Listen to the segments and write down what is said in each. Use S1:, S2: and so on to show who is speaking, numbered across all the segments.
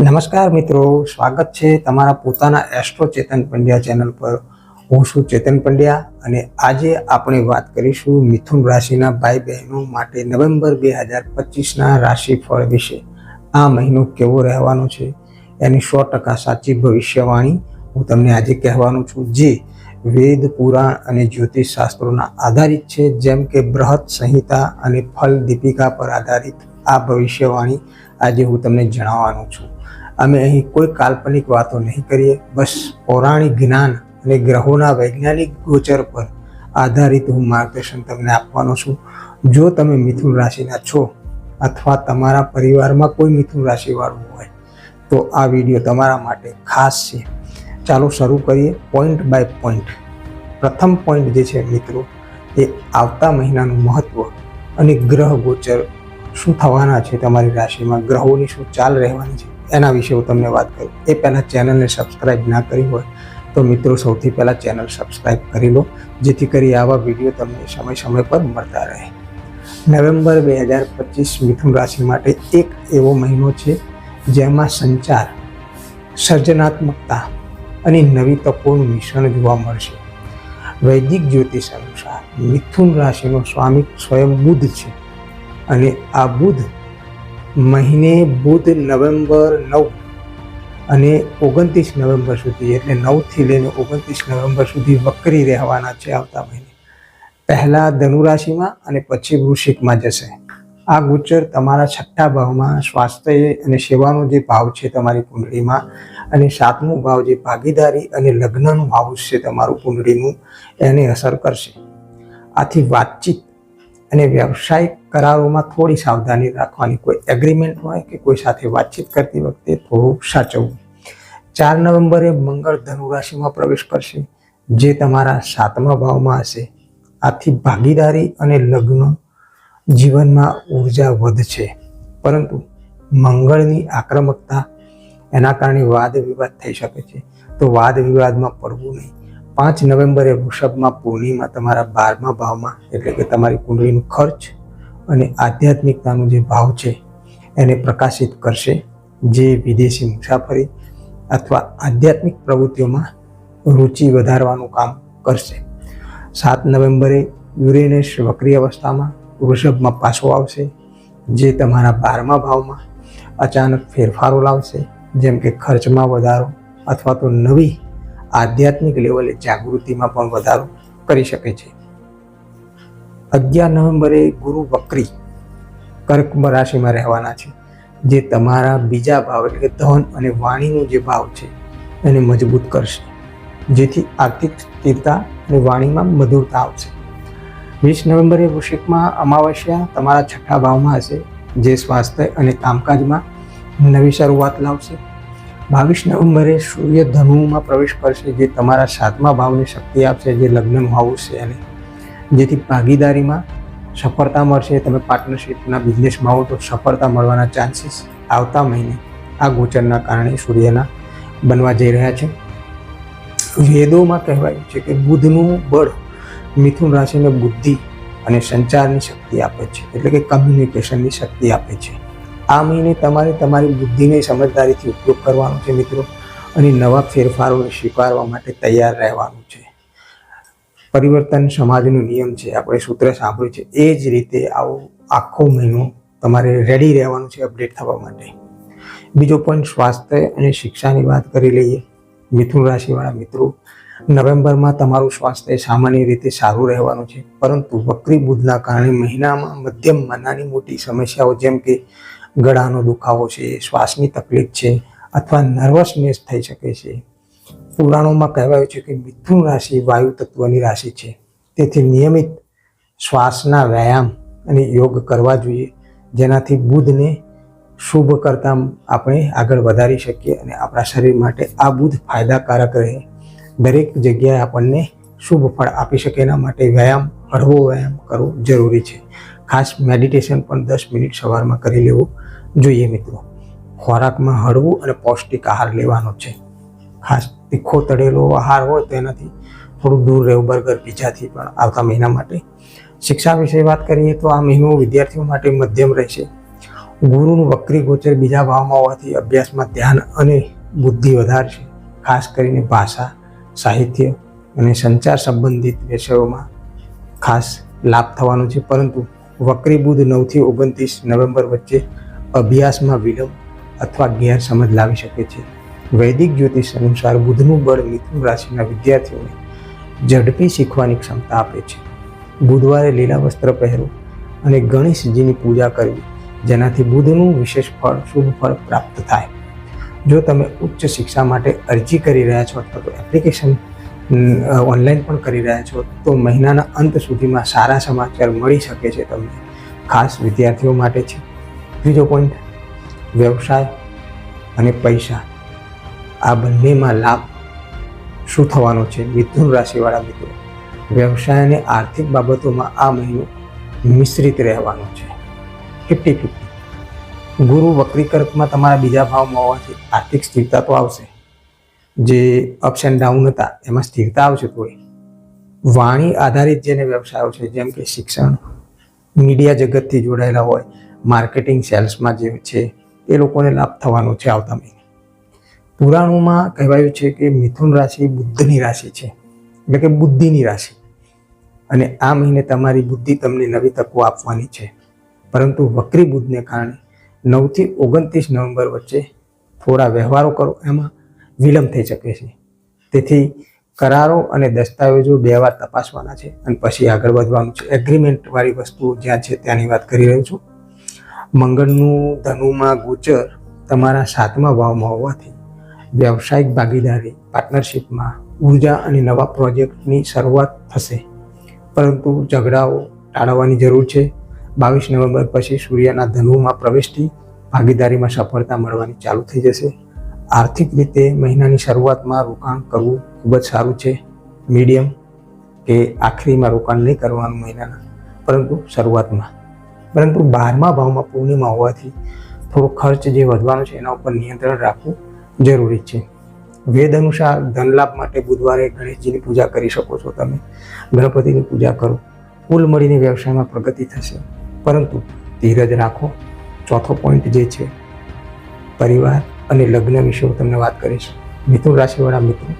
S1: નમસ્કાર મિત્રો, સ્વાગત છે તમારા પોતાના એસ્ટ્રો ચેતન પંડ્યા ચેનલ પર. હું છું ચેતન પંડ્યા અને આજે આપણે વાત કરીશું મિથુન રાશિના ભાઈ બહેનો માટે નવેમ્બર બે હજાર પચીસના રાશિફળ વિશે. આ મહિનો કેવો રહેવાનો છે? એની સો ટકા સાચી ભવિષ્યવાણી હું તમને આજે કહેવાનું છું. જે વેદ, પુરાણ અને જ્યોતિષ શાસ્ત્રોના આધારિત છે, જેમ કે બૃહદ સંહિતા અને ફલ દીપિકા પર આધારિત આ ભવિષ્યવાણી આજે હું તમને જણાવવાનો છું. અમે અહીં કોઈ કાલ્પનિક વાતો નહીં કરીએ. બસ પૌરાણિક જ્ઞાન અને ગ્રહોના વૈજ્ઞાનિક ગોચર પર આધારિત હું માર્ગદર્શન તમને આપવાનો છું. જો તમે મિથુન રાશિના છો અથવા તમારા પરિવારમાં કોઈ મિથુન રાશિવાળું હોય, તો આ વીડિયો તમારા માટે ખાસ છે. ચાલો શરૂ કરીએ પોઈન્ટ બાય પોઈન્ટ પ્રથમ પોઈન્ટ જે છે મિત્રો, એ આવતા મહિનાનું મહત્ત્વ અને ગ્રહ ગોચર શું થવાના છે તમારી રાશિમાં? ગ્રહોની શું ચાલ રહેવાની છે? એના વિશે હું તમને વાત કરું. એ પહેલાં ચેનલને સબસ્ક્રાઈબ ના કરી હોય, તો મિત્રો સૌથી પહેલાં ચેનલ સબસ્ક્રાઈબ કરી લો, જેથી કરી આવા વીડિયો તમને સમય સમય પર મળતા રહે. નવેમ્બર બે હજાર પચીસ મિથુન રાશિ માટે એક એવો મહિનો છે, જેમાં સંચાર, સર્જનાત્મકતા અને નવી તકોનું મિશ્રણ જોવા મળશે. વૈદિક જ્યોતિષ અનુસાર મિથુન રાશિનો સ્વામી સ્વયં બુધ છે અને આ બુધ મહિને બુધ નવેમ્બર નવ અને ઓગણત્રીસ નવેમ્બર સુધી, એટલે નવથી લઈને ઓગણત્રીસ નવેમ્બર સુધી વક્રી રહેવાના છે આવતા મહિને. પહેલાં ધનુરાશિમાં અને પછી વૃશ્ચિકમાં જશે. આ ગુચર તમારા છઠ્ઠા ભાવમાં સ્વાસ્થ્ય અને સેવાનો જે ભાવ છે તમારી કુંડળીમાં અને સાતમું ભાવ જે ભાગીદારી અને લગ્નનું હાઉસ છે તમારું કુંડળીનું, એને અસર કરશે. આથી વાતચીત અને વ્યવસાયિક કરારોમાં થોડી સાવધાની રાખવાની, કોઈ એગ્રીમેન્ટ હોય કે કોઈ સાથે વાતચીત કરતી વખતે થોડું સાચવવું. ચાર નવેમ્બરે મંગળ ધનુ રાશિમાં પ્રવેશ કરશે, જે તમારા સાતમા ભાવમાં હશે. આથી ભાગીદારી અને લગ્ન જીવનમાં ઊર્જા વધશે. પરંતુ મંગળની આક્રમકતા એના કારણે વાદ વિવાદ થઈ શકે છે. તો વાદ વિવાદમાં પડવું નહીં. પાંચ નવેમ્બરે વૃષભમાં પૂર્ણિમા તમારા બારમા ભાવમાં, એટલે કે તમારી કુંડળીનું ખર્ચ અને આધ્યાત્મિકતાનો જે ભાવ છે, એને પ્રકાશિત કરશે જે વિદેશી મુસાફરી અથવા આધ્યાત્મિક પ્રવૃત્તિઓમાં રુચિ વધારવાનું કામ કરશે. સાત નવેમ્બરે યુરેનસ વક્રી અવસ્થામાં વૃષભમાં પાછો આવશે, જે તમારા બારમા ભાવમાં અચાનક ફેરફારો લાવશે, જેમ કે ખર્ચમાં વધારો અથવા તો નવી આધ્યાત્મિક લેવલે જાગૃતિમાં પણ વધારો કરી શકે છે. અગિયાર નવેમ્બરે ગુરુ વક્રી કર્ક રાશિમાં રહેવાના છે, જે તમારા બીજા ભાવ એટલે કે ધન અને વાણીનો જે ભાવ છે એને મજબૂત કરશે, જેથી આર્થિક સ્થિરતા અને વાણીમાં મધુરતા આવશે. વીસ નવેમ્બરે વૃષિકમાં અમાવસ્યા, તમારા છઠ્ઠા ભાવમાં હશે, જે સ્વાસ્થ્ય અને કામકાજમાં નવી શરૂઆત લાવશે. બાવીસ નવેમ્બરે સૂર્ય ધનુમાં પ્રવેશ કરશે, જે તમારા સાતમા ભાવની શક્તિ આપશે, જે લગ્નનું આવું છે એને. જેથી ભાગીદારીમાં સફળતા મળશે, તમે પાર્ટનરશિપના બિઝનેસમાં હો તો સફળતા મળવાના ચાન્સીસ આવતા મહિને આ ગોચરના કારણે સૂર્યના બનવા જઈ રહ્યા છે. વેદોમાં કહેવાયું છે કે બુધનું બળ મિથુન રાશિને બુદ્ધિ અને સંચારની શક્તિ આપે છે, એટલે કે કમ્યુનિકેશનની શક્તિ આપે છે. આ મહિને તમારે તમારી બુદ્ધિને સમજદારીથી ઉપયોગ કરવાનો છે મિત્રો, અને નવા ફેરફારોને સ્વીકારવા માટે તૈયાર રહેવાનું છે. પરિવર્તન સમાજનો નિયમ છે, આપણે સૂત્ર સાંભળ્યું છે, એ જ રીતે આવો આખો મહિનો તમારે રેડી રહેવાનું છે અપડેટ થવા માટે. બીજો પોઈન્ટ સ્વાસ્થ્ય અને શિક્ષાની વાત કરી લઈએ, મિથુન રાશિવાળા મિત્રો, નવેમ્બરમાં તમારું સ્વાસ્થ્ય સામાન્ય રીતે સારું રહેવાનું છે, પરંતુ વક્રી બુધના કારણે મહિનામાં મધ્યમમાં નાની મોટી સમસ્યાઓ જેમ કે ગળાનો દુખાવો છે, શ્વાસની તકલીફ છે, અથવા નર્વસનેસ થઈ શકે છે પુરાણોમાં કહેવાયું છે કે મિથુન રાશિ વાયુ તત્વની રાશિ છે. તેથી નિયમિત શ્વાસના વ્યાયામ અને યોગ કરવા જોઈએ, જેનાથી બુધને શુભ કરતા આપણે આગળ વધારી શકીએ અને આપણા શરીર માટે આ બુધ ફાયદાકારક રહે. દરેક જગ્યાએ આપણને શુભ ફળ આપી શકે, એના માટે વ્યાયામ, હળવો વ્યાયામ કરવો જરૂરી છે. ખાસ મેડિટેશન પણ દસ મિનિટ સવારમાં કરી લેવું જોઈએ મિત્રો. ખોરાકમાં હળવું અને પૌષ્ટિક આહાર લેવાનો છે. ખાસ તીખો તળેલો આહાર હોય તો એનાથી થોડું દૂર રહેવું બર્ગર પીઝાથી પણ આવતા મહિના માટે. શિક્ષા વિશે વાત કરીએ તો આ મહિનો વિદ્યાર્થીઓ માટે મધ્યમ રહેશે. ગુરુનું વક્રી ગોચર બીજા ભાવમાં હોવાથી અભ્યાસમાં ધ્યાન અને બુદ્ધિ વધારશે. ખાસ કરીને ભાષા, સાહિત્ય અને સંચાર સંબંધિત વિષયોમાં ખાસ લાભ થવાનો છે. પરંતુ વક્રી બુધ નવથી ઓગણત્રીસ નવેમ્બર વચ્ચે અભ્યાસમાં વિલંબ અથવા ગેરસમજ લાવી શકે છે. વૈદિક જ્યોતિષ અનુસાર બુધનું બળ મિથુન રાશિના વિદ્યાર્થીઓને ઝડપી શીખવાની ક્ષમતા આપે છે. બુધવારે લીલા વસ્ત્ર પહેરવું અને ગણેશજીની પૂજા કરવી, જેનાથી બુધનું વિશેષ ફળ, શુભ ફળ પ્રાપ્ત થાય. જો તમે ઉચ્ચ શિક્ષા માટે અરજી કરી રહ્યા છો અથવા તો એપ્લિકેશન ઓનલાઈન પણ કરી રહ્યા છો, તો મહિનાના અંત સુધીમાં સારા સમાચાર મળી શકે છે તમને. ખાસ વિદ્યાર્થીઓ માટે છે. ત્રીજો પોઈન્ટ વ્યવસાય અને પૈસા. આ બંનેમાં લાભ શું થવાનો છે? મિથુન રાશિવાળા મિત્રો, વ્યવસાય અને આર્થિક બાબતોમાં આ મહિનો મિશ્રિત રહેવાનો છે. ફિફ્ટી ફિફ્ટી ગુરુ વક્રીકર્કમાં તમારા બીજા ભાવમાં હોવાથી આર્થિક સ્થિરતા તો આવશે. જે અપ્સ એન્ડ ડાઉન હતા, એમાં સ્થિરતા આવશે થોડી. વાણી આધારિત જેને વ્યવસાયો છે, જેમ કે શિક્ષણ મીડિયા જગતથી જોડાયેલા હોય માર્કેટિંગ સેલ્સમાં જે છે, એ લોકોને લાભ થવાનો છે આવતા મહિને. પુરાણોમાં કહેવાયું છે કે મિથુન રાશિ બુદ્ધની રાશિ છે. એટલે કે બુદ્ધિની રાશિ. અને આ મહિને તમારી બુદ્ધિ તમને નવી તકો આપવાની છે. પરંતુ વક્રી બુદ્ધને કારણે નવથી ઓગણત્રીસ નવેમ્બર વચ્ચે થોડા વ્યવહારો કરો. એમાં વિલંબ થઈ શકે છે. તેથી કરારો અને દસ્તાવેજો બે વાર તપાસવાના છે. અને પછી આગળ વધવાનું છે. એગ્રીમેન્ટવાળી વસ્તુઓ જ્યાં છે ત્યાંની વાત કરી રહ્યો છું. મંગળનું, ધનુમાં, ગોચર તમારા સાતમા ભાવમાં હોવાથી વ્યવસાયિક ભાગીદારી પાર્ટનરશિપમાં ઊર્જા અને નવા પ્રોજેક્ટની શરૂઆત થશે. પરંતુ ઝઘડાઓ ટાળવાની જરૂર છે. બાવીસ નવેમ્બર પછી સૂર્યના ધનુમાં પ્રવેશથી ભાગીદારીમાં સફળતા મળવાની ચાલુ થઈ જશે. આર્થિક રીતે મહિનાની શરૂઆતમાં રોકાણ કરવું ખૂબ જ સારું છે. મીડિયમ કે આખરીમાં રોકાણ નહીં કરવાનું મહિનાના, પરંતુ શરૂઆતમાં. પરંતુ બારમા ભાવમાં પૂર્ણિમા હોવાથી થોડો ખર્ચ જે વધવાનો છે એના ઉપર નિયંત્રણ રાખવું જરૂરી છે. વેદ અનુસાર ધનલાભ માટે બુધવારે ગણેશજીની પૂજા કરી શકો છો તમે. ગણપતિની પૂજા કરો. કુલ મળીને વ્યવસાયમાં પ્રગતિ થશે. પરંતુ ધીરજ રાખો. ચોથો પોઈન્ટ જે છે, પરિવાર અને લગ્ન વિશે હું તમને વાત કરીશ. મિથુન રાશિવાળા મિત્રો,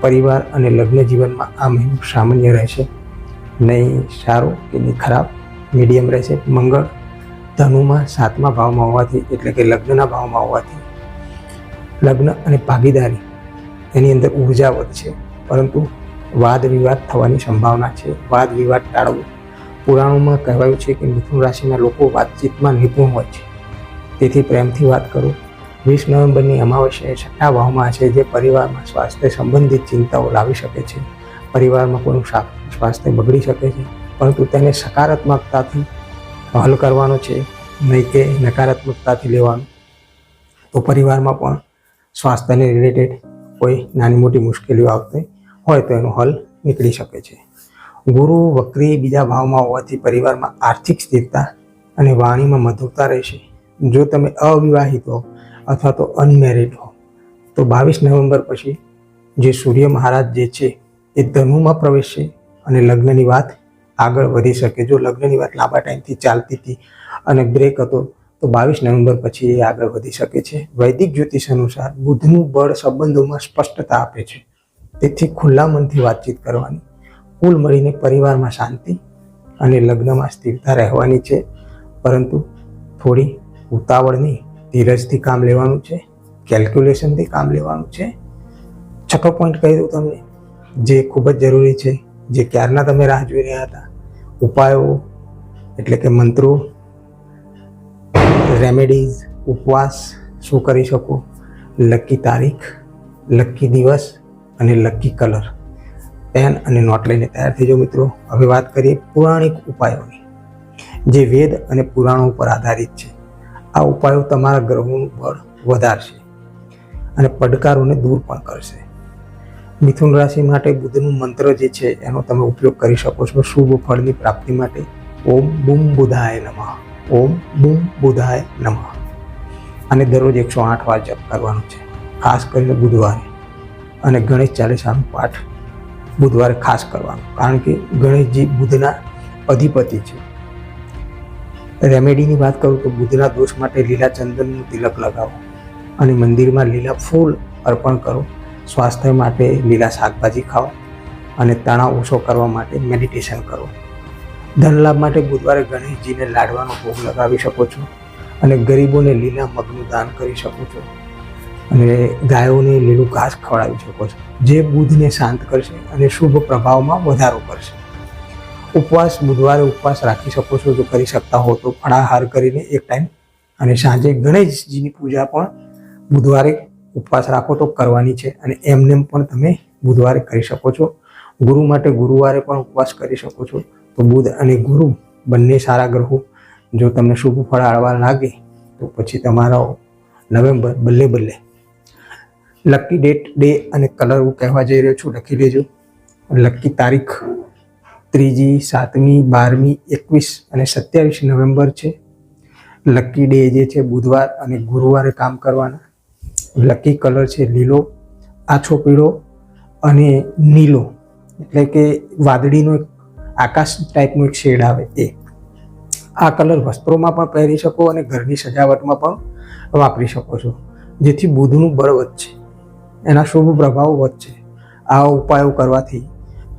S1: પરિવાર અને લગ્ન જીવનમાં આ મહિનો સામાન્ય રહેશે. નહીં સારો કે નહીં ખરાબ મીડિયમ રહેશે. મંગળ ધનુમાં સાતમા ભાવમાં હોવાથી, એટલે કે લગ્નના ભાવમાં હોવાથી લગ્ન અને ભાગીદારી એની અંદર ઊર્જા વધશે પરંતુ વાદ વિવાદ થવાની સંભાવના છે. વાદ વિવાદ ટાળવો. પુરાણોમાં કહેવાયું છે કે મિથુન રાશિના લોકો વાતચીતમાં નિપુણ હોય છે. તેથી પ્રેમથી વાત કરો. વીસ નવેમ્બરની અમાવસ્યાએ છઠ્ઠા ભાવમાં છે જે પરિવારમાં સ્વાસ્થ્ય સંબંધિત ચિંતાઓ લાવી શકે છે. પરિવારમાં કોઈનું સ્વાસ્થ્ય બગડી શકે છે. પરંતુ તેને સકારાત્મકતાથી હલ કરવાનો છે. નહીં કે નકારાત્મકતાથી લેવાનું. તો પરિવારમાં પણ સ્વાસ્થ્યને રિલેટેડ કોઈ નાની મોટી મુશ્કેલીઓ આવતી હોય તો એનો હલ નીકળી શકે છે. ગુરુ વક્રી બીજા ભાવમાં હોવાથી પરિવારમાં આર્થિક સ્થિરતા અને વાણીમાં મધુરતા રહેશે. જો તમે અવિવાહિત હો અથવા તો અનમેરિડ હો, તો બાવીસ નવેમ્બર પછી જે સૂર્ય મહારાજ જે છે એ ધનુમાં પ્રવેશશે અને લગ્નની વાત આગળ વધી શકે. જો લગ્નની વાત લાંબા ટાઈમથી ચાલતી હતી અને બ્રેક હતો તો બાવીસ નવેમ્બર પછી એ આગળ વધી શકે છે. વૈદિક જ્યોતિષ અનુસાર બુધનું બળ સંબંધોમાં સ્પષ્ટતા આપે છે. તેથી ખુલ્લા મનથી વાતચીત કરવાની, કુલ મળીને પરિવારમાં શાંતિ અને લગ્નમાં સ્થિરતા રહેવાની છે. પરંતુ થોડી ઉતાવળની ધીરજથી કામ લેવાનું છે કેલ્ક્યુલેશનથી કામ લેવાનું છે. છઠ્ઠો પોઈન્ટ કહી દઉં તમને, જે ખૂબ જ જરૂરી છે, જે ક્યારના તમે રાહ જોઈ રહ્યા હતા. ઉપાયો, એટલે કે મંત્રો રેમેડીઝ ઉપવાસ, શું કરી શકો? લકી તારીખ, લકી દિવસ અને લકી કલર. પેન અને નોટ લઈને તૈયાર થઈ જાઓ મિત્રો. હવે વાત કરીએ પૌરાણિક ઉપાયોની, જે વેદ અને પુરાણો ઉપર આધારિત છે. આ ઉપાયો તમારા ગ્રહોનું બળ વધારશે અને પડકારોને દૂર પણ કરશે. મિથુન રાશિ માટે બુદ્ધનું મંત્ર જે છે, એનો તમે ઉપયોગ કરી શકો છો. શુભ ફળની પ્રાપ્તિ માટે ઓમ બુમ બુધાય નમઃ. ઓમ બુમ બુધાય નમઃ. અને દરરોજ એકસો આઠ વાર જપ કરવાનો છે. ખાસ કરીને બુધવારે. અને ગણેશ ચાલીસાનો પાઠ બુધવારે ખાસ કરવાનો. કારણ કે ગણેશજી બુધના અધિપતિ છે. રેમેડીની વાત કરું તો બુધના દોષ માટે લીલા ચંદનનું તિલક લગાવો. અને મંદિરમાં લીલા ફૂલ અર્પણ કરો. સ્વાસ્થ્ય માટે લીલા શાકભાજી ખાઓ. અને તણાવ ઓછો કરવા માટે મેડિટેશન કરો. ધન લાભ માટે બુધવારે ગણેશજીને લાડવાનો ભોગ લગાવી શકો છો અને ગરીબોને લીલા મગનું દાન કરી શકો છો. અને ગાયોને લીલું ઘાસ ખવડાવી શકો છો. જે બુધને શાંત કરશે અને શુભ પ્રભાવમાં વધારો કરશે. ઉપવાસ, બુધવારે ઉપવાસ રાખી શકો છો. જો કરી શકતા હો તો ફળાહાર કરીને એક ટાઈમ અને સાંજે ગણેશજીની પૂજા પણ બુધવારે ઉપવાસ રાખો તો કરવાની છે અને એમને પણ તમે બુધવારે કરી શકો છો. ગુરુ માટે ગુરુવારે પણ ઉપવાસ કરી શકો છો. તો બુધ અને ગુરુ બંને સારા ગ્રહો. જો તમને શુભ ફળ આળવા લાગે, તો પછી તમારો નવેમ્બર બલ્લે બલ્લે. લકી ડેટ ડે અને કલર હું કહેવા જઈ રહ્યો છું, લખી લેજો લકી તારીખ ત્રીજી, સાતમી, બારમી, એકવીસ અને સત્યાવીસ નવેમ્બર છે. લકી ડે જે છે બુધવાર અને ગુરુવારે કામ કરવાના. લકી કલર છે લીલો, આછો પીળો અને નીલો. એટલે કે વાદળીનો એક આકાશ ટાઈપનું એક શેડ આવે એ. આ કલર વસ્ત્રોમાં પણ પહેરી શકો અને ઘરની સજાવટમાં પણ વાપરી શકો છો. જેથી બુધનું બળ વધશે. એના શુભ પ્રભાવો વધશે. આ ઉપાયો કરવાથી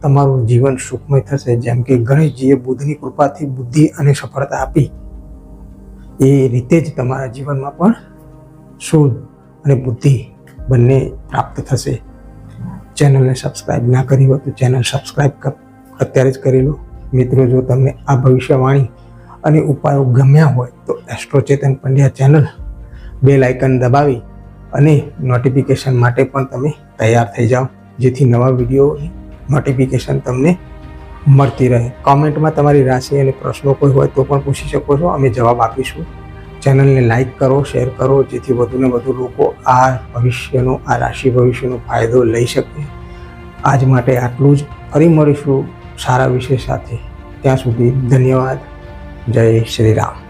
S1: તમારું જીવન સુખમય થશે. જેમ કે ગણેશજીએ બુધની કૃપાથી બુદ્ધિ અને સફળતા આપી. એ રીતે જ તમારા જીવનમાં પણ શુદ્ધ અને બુદ્ધિ બંને પ્રાપ્ત થશે. ચેનલને સબસ્ક્રાઇબ ના કરી હોય તો ચેનલ સબસ્ક્રાઇબ કર અત્યારે જ કરી લો મિત્રો, જો તમને આ ભવિષ્યવાણી અને ઉપાયો ગમ્યા હોય તો એસ્ટ્રો ચેતન પંડ્યા ચેનલ બે લાઇકન દબાવી અને નોટિફિકેશન માટે પણ તમે તૈયાર થઈ જાઓ. જેથી નવા વિડીયોની નોટિફિકેશન તમને મળતી રહે. કોમેન્ટમાં તમારી રાશિ અને પ્રશ્નો કોઈ હોય તો પણ પૂછી શકો છો. અમે જવાબ આપીશું. ચેનલને લાઇક કરો શેર કરો, જેથી વધુને વધુ લોકો આ ભવિષ્યનો, આ રાશિ ભવિષ્યનો ફાયદો લઈ શકે. આજ માટે આટલું જ. ફરી મળીશું. સારા વિષય સાથે ત્યાં સુધી ધન્યવાદ. જય શ્રી રામ.